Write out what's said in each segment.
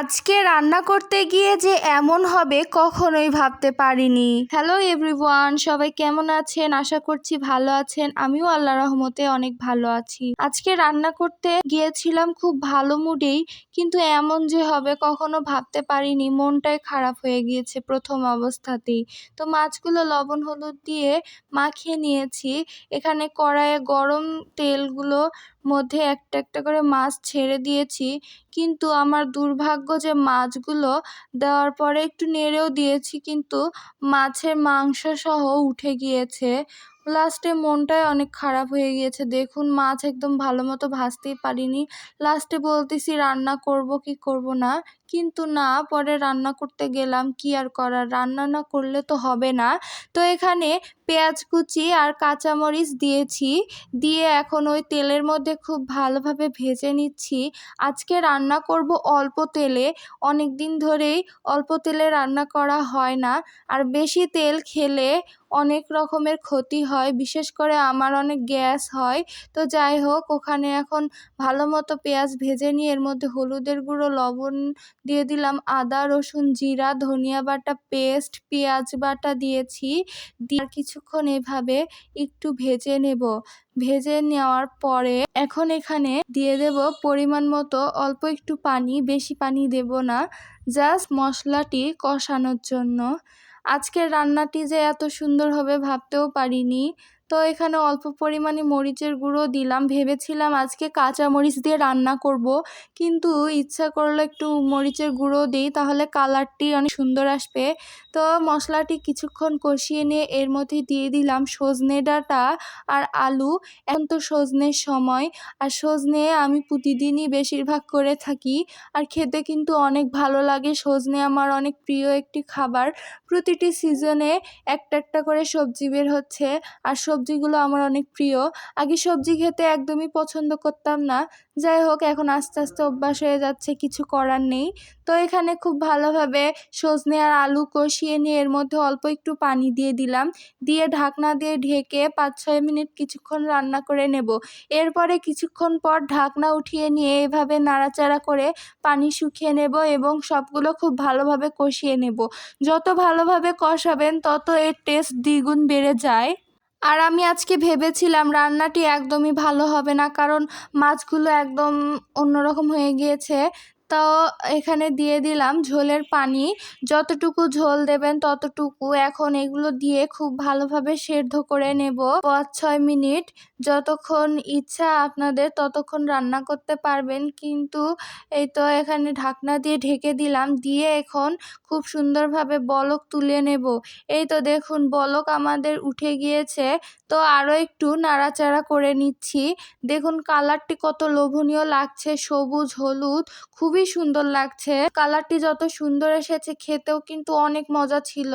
আজকে রান্না করতে গিয়ে যে এমন হবে কখনোই ভাবতে পারিনি। হ্যালো এভরিওয়ান সবাই কেমন আছেন? আশা করছি ভালো আছেন। আমিও আল্লাহ রহমতে অনেক ভালো আছি। আজকে রান্না করতে গিয়েছিলাম খুব ভালো মুডেই, কিন্তু এমন যে হবে কখনো ভাবতে পারিনি। মনটাই খারাপ হয়ে গিয়েছে প্রথম অবস্থাতেই। তো মাছগুলো লবণ হলুদ দিয়ে মাখিয়ে নিয়েছি। এখানে কড়াইয়ে গরম তেলগুলো মধ্যে একটা একটা করে মাছ ছেড়ে দিয়েছি। কিন্তু আমার দুর্ভাগ্য যে মাছগুলো দেওয়ার পরে একটু নেড়েও দিয়েছি, কিন্তু মাছের মাংস সহ উঠে গিয়েছে। লাস্টে মনটাই অনেক খারাপ হয়ে গিয়েছে। দেখুন, মাছ একদম ভালো মতো ভাজতেই পারিনি। লাস্টে বলতেছি, রান্না করব কি করব না? কিন্তু না, পরে রান্না করতে গেলাম, কি আর করার? রান্না না করলে তো হবে না। তো এখানে পেঁয়াজ কুচি আর কাঁচামরিচ দিয়েছি। দিয়ে এখন ওই তেলের মধ্যে খুব ভালোভাবে ভেজে নিচ্ছি। আজকে রান্না করব অল্প তেলে। অনেক দিন ধরেই অল্প তেলে রান্না করা হয় না। আর বেশি তেল খেলে অনেক রকমের ক্ষতি হয়। বিশেষ করে আমার অনেক গ্যাস হয়। তো যাই হোক, ওখানে এখন ভালো মতো পেঁয়াজ ভেজে নিয়ে এর মধ্যে হলুদের গুঁড়ো, লবণ দিয়ে দিলাম আদা, রসুন জিরা, ধনিয়া বাটা পেস্ট, পেঁয়াজ বাটা দিয়েছি। দিয়ে কিছুক্ষণ এভাবে একটু ভেজে নেব। ভেজে নেওয়ার পরে এখন এখানে দিয়ে দেব পরিমাণ মতো অল্প একটু পানি, বেশি পানি দেব না, জাস্ট মশলাটি কষানোর জন্য। আজকের রান্নাটি যে এত সুন্দর হবে ভাবতেও পারিনি। তো এখানে অল্প পরিমাণে মরিচের গুঁড়ো দিলাম। ভেবেছিলাম আজকে কাঁচা মরিচ দিয়ে রান্না করব। কিন্তু ইচ্ছা করল একটু মরিচের গুঁড়ো দিই, তাহলে কালারটি অনেক সুন্দর আসবে। তো মশলাটি কিছুক্ষণ কষিয়ে নিয়ে এর মধ্যে দিয়ে দিলাম সজনে ডাঁটা আর আলু। এখন তো সজনের সময় আর সজনে আমি প্রতিদিনই বেশিরভাগ করে থাকি আর খেতে কিন্তু অনেক ভালো লাগে। সজনে আমার অনেক প্রিয় একটি খাবার। প্রতিটি সিজনে একটা একটা করে সবজি বের হচ্ছে আর সবজিগুলো আমার অনেক প্রিয়। আগে সবজি খেতে একদমই পছন্দ করতাম না। যাই হোক, এখন আস্তে আস্তে অভ্যাস হয়ে যাচ্ছে, কিছু করার নেই। তো এখানে খুব ভালোভাবে সজনে আর আলু কষিয়ে নিয়ে এর মধ্যে অল্প একটু পানি দিয়ে দিলাম। দিয়ে ঢাকনা দিয়ে ঢেকে পাঁচ ছয় মিনিট কিছুক্ষণ রান্না করে নেব। এরপরে কিছুক্ষণ পর ঢাকনা উঠিয়ে নিয়ে এভাবে নাড়াচাড়া করে পানি শুকিয়ে নেব এবং সবগুলো খুব ভালোভাবে কষিয়ে নেব। যত ভালোভাবে কষাবেন, তত এর টেস্ট দ্বিগুণ বেড়ে যায়। আর আমি আজকে ভেবেছিলাম রান্নাটি একদমই ভালো হবে না, কারণ মাছগুলো একদম অন্যরকম হয়ে গিয়েছে। তো এখানে দিয়ে দিলাম ঝোলের পানি। যতটুকু ঝোল দেবেন ততটুকু। এখন এগুলো দিয়ে খুব ভালোভাবে সেদ্ধ করে নেব পাঁচ, ছয় মিনিট। যতক্ষণ ইচ্ছা আপনাদের ততক্ষণ রান্না করতে পারবেন। কিন্তু এই তো এখানে ঢাকনা দিয়ে ঢেকে দিলাম। দিয়ে এখন খুব সুন্দরভাবে বলক তুলে নেব। এই তো দেখুন বলক আমাদের উঠে গিয়েছে। তো আরও একটু নাড়াচাড়া করে নিচ্ছি। দেখুন কালারটি কত লোভনীয় লাগছে। সবুজ, হলুদ, খুবই সুন্দর লাগছে। কালারটি যত সুন্দর এসেছে, খেতেও কিন্তু অনেক মজা ছিল।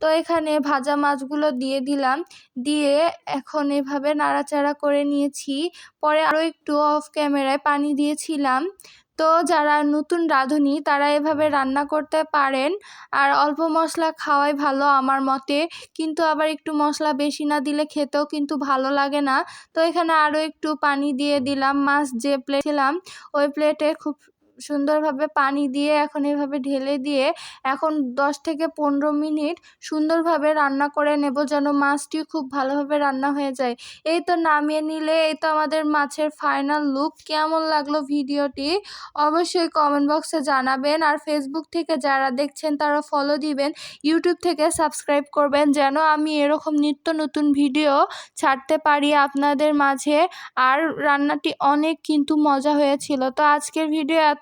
তো এখানে ভাজা মাছগুলো দিয়ে দিলাম। দিয়ে এখন এভাবে নাড়াচাড়া করে নিয়েছি। পরে আরও একটু অফ ক্যামেরায় পানি দিয়েছিলাম। তো যারা নতুন রাঁধুনি, তারা এভাবে রান্না করতে পারেন। আর অল্প মশলা খাওয়াই ভালো আমার মতে। কিন্তু আবার একটু মশলা বেশি না দিলে খেতেও কিন্তু ভালো লাগে না। তো এখানে আরও একটু পানি দিয়ে দিলাম। মাছ যে প্লেট ছিলাম, ওই প্লেটে খুব সুন্দরভাবে পানি দিয়ে এখন এভাবে ঢেলে দিয়ে এখন দশ থেকে পনেরো মিনিট সুন্দরভাবে রান্না করে নেব যেন মাছটি খুব ভালোভাবে রান্না হয়ে যায়। এই তো নামিয়ে নিলে, এই তো আমাদের মাছের ফাইনাল লুক কেমন লাগল ভিডিওটি? অবশ্যই কমেন্ট বক্সে জানাবেন। আর ফেসবুক থেকে যারা দেখছেন, তারা ফলো দিবেন। ইউটিউব থেকে সাবস্ক্রাইব করবেন যেন আমি এরকম নিত্য নতুন ভিডিও ছাড়তে পারি আপনাদের মাঝে। আর রান্নাটি অনেক কিন্তু মজা হয়েছিল। তো আজকের ভিডিও